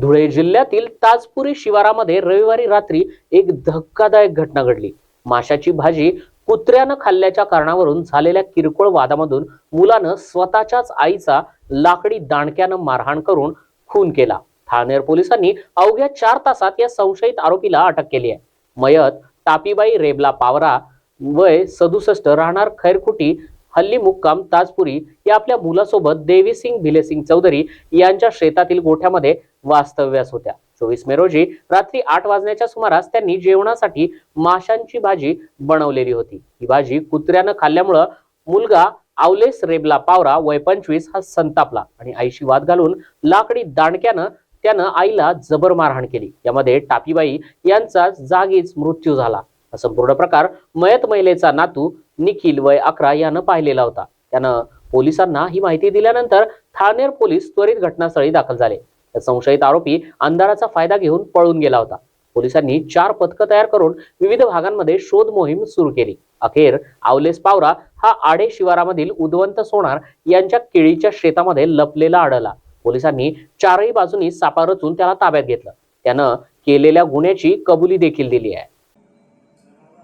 धुळे जिल्ह्यातील ताजपुरी शिवारामध्ये रविवारी रात्री एक धक्कादायक घटना घडली. माशाची भाजी कुत्र्यानं खाल्ल्याच्या कारणावरून झालेल्या किरकोळ वादामधून मुलानं स्वतःच्याच आईचा लाकडी दांडक्यानं मारहाण करून खून केला. ठाणेर पोलिसांनी अवघ्या चार तासात या संशयित आरोपीला अटक केली आहे. मयत तापीबाई रेबला पावरा वय सदुसष्ट राहणार खैरखुटी हल्ली मुक्काम ताजपुरी या आपल्या मुलासोबत देवीसिंग भिलेसिंग चौधरी यांच्या शेतातील गोठ्यामध्ये वास्तव्यास होत्या. चोवीस मे रोजी रात्री आठ वाजण्याच्या सुमारास त्यांनी जेवणासाठी माशांची भाजी बनवलेली होती. ही भाजी कुत्र्यानं खाल्ल्यामुळं मुलगा आवलेस रेबला पावरा वय पंचवीस हा संतापला आणि आईशी वाद घालून लाकडी दांडक्यानं त्यानं आईला जबर मारहाण केली. यामध्ये टापीबाई यांचा जागीच मृत्यू झाला. हा संपूर्ण प्रकार मयत महिलेचा नातू निखिल वय अकरा यानं पाहिलेला होता. त्यानं पोलिसांना ही माहिती दिल्यानंतर ठाणेर पोलीस त्वरित घटनास्थळी दाखल झाले. तर संशयित आरोपी अंधाराचा फायदा घेऊन पळून गेला होता. पोलिसांनी चार पथकं तयार करून विविध भागांमध्ये शोध मोहीम सुरू केली. अखेर आवलेस पावरा हा आडे शिवारामधील उदवंत सोनार यांच्या केळीच्या शेतामध्ये लपलेला आढळला. पोलिसांनी चारही बाजूनी सापा रचून त्याला ताब्यात घेतलं. त्यानं केलेल्या गुन्ह्याची कबुली देखील दिली आहे.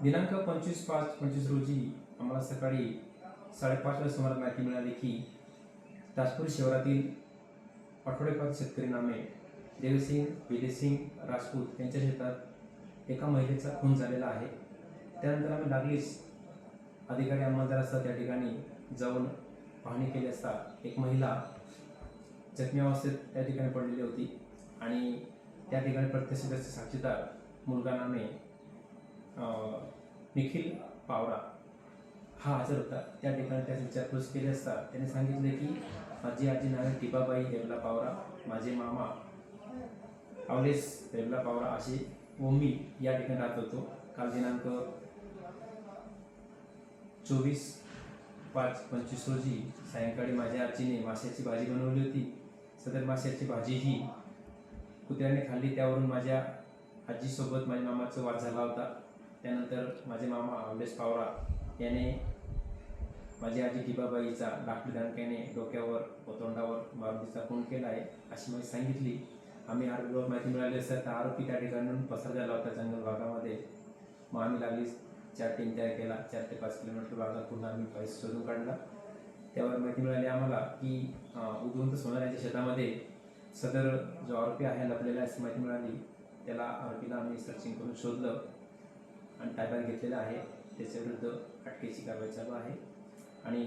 दिनांक पंचवीस पाच पंचवीस रोजी आम्हाला सकाळी साडेपाचच्या सुमारास माहिती मिळाली की ताजपूर शहरातील आठवडेपाच शेतकरी नामे देवसिंग विजयसिंग राजपूत यांच्या शेतात एका महिलेचा खून झालेला आहे. त्यानंतर आम्ही लागलीच. अधिकारी अंमलदार असतात त्या ठिकाणी जाऊन पाहणी केली असता एक महिला जखमी अवस्थेत त्या ठिकाणी पडलेली होती आणि त्या ठिकाणी प्रत्यक्षदर्शी साक्षीदार मुलगा नामे निखिल पावरा. हा हजर होता. त्या ठिकाणी त्याची विचारपूस केली असता. त्याने सांगितले की माझी आजी नावे टिबाबाई रेवला पावरा माझे मामा अवलेस रेवला पावरा असे ओमी या ठिकाणी राहत होतो. काल दिनांक चोवीस पाच पंचवीस रोजी सायंकाळी माझ्या आजीने माशाची भाजी बनवली होती. सदर माशाची भाजी ही कुत्र्याने खाल्ली. त्यावरून माझ्या आजीसोबत माझ्या मामाचा वाद झाला होता. त्यानंतर माझे मामा अवलेश पावरा याने माझी आजी टिबाबाईचा लाकडी दांडक्याने डोक्यावर व तोंडावर मारुतीचा खून केला आहे अशी माहिती सांगितली. आम्ही आरोपीवर माहिती मिळाली असता तर आरोपी त्या ठिकाणून पसार झाला होता जंगल भागामध्ये. मग आम्ही लागली चार टीम तयार केला चार ते पाच किलोमीटर भागात पुन्हा आम्ही पैसे शोधून काढला. त्यावर माहिती मिळाली आम्हाला की उद्वंत सोनाऱ्याच्या शेतामध्ये सदर जो आरोपी आहे लपलेला अशी माहिती मिळाली. त्याला आरोपीला आम्ही सर्चिंग करून शोधलं. आणि ताब्यात घेतलेलं आहे. त्याच्याविरुद्ध अटकेची कारवाई चालू आहे. आणि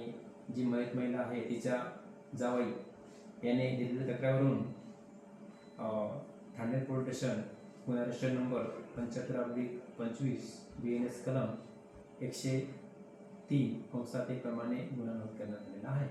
जी मयत महिला आहे तिच्या जावई याने दिलेल्या तक्रारीवरून ठाणे पोलीस स्टेशन गुन्हा रजिस्टर नंबर पंच्याहत्तर अब्लिक पंचवीस बी एन एस कलम एकशे तीन कंसात एक प्रमाणे गुन्हा नोंद करण्यात आलेला आहे.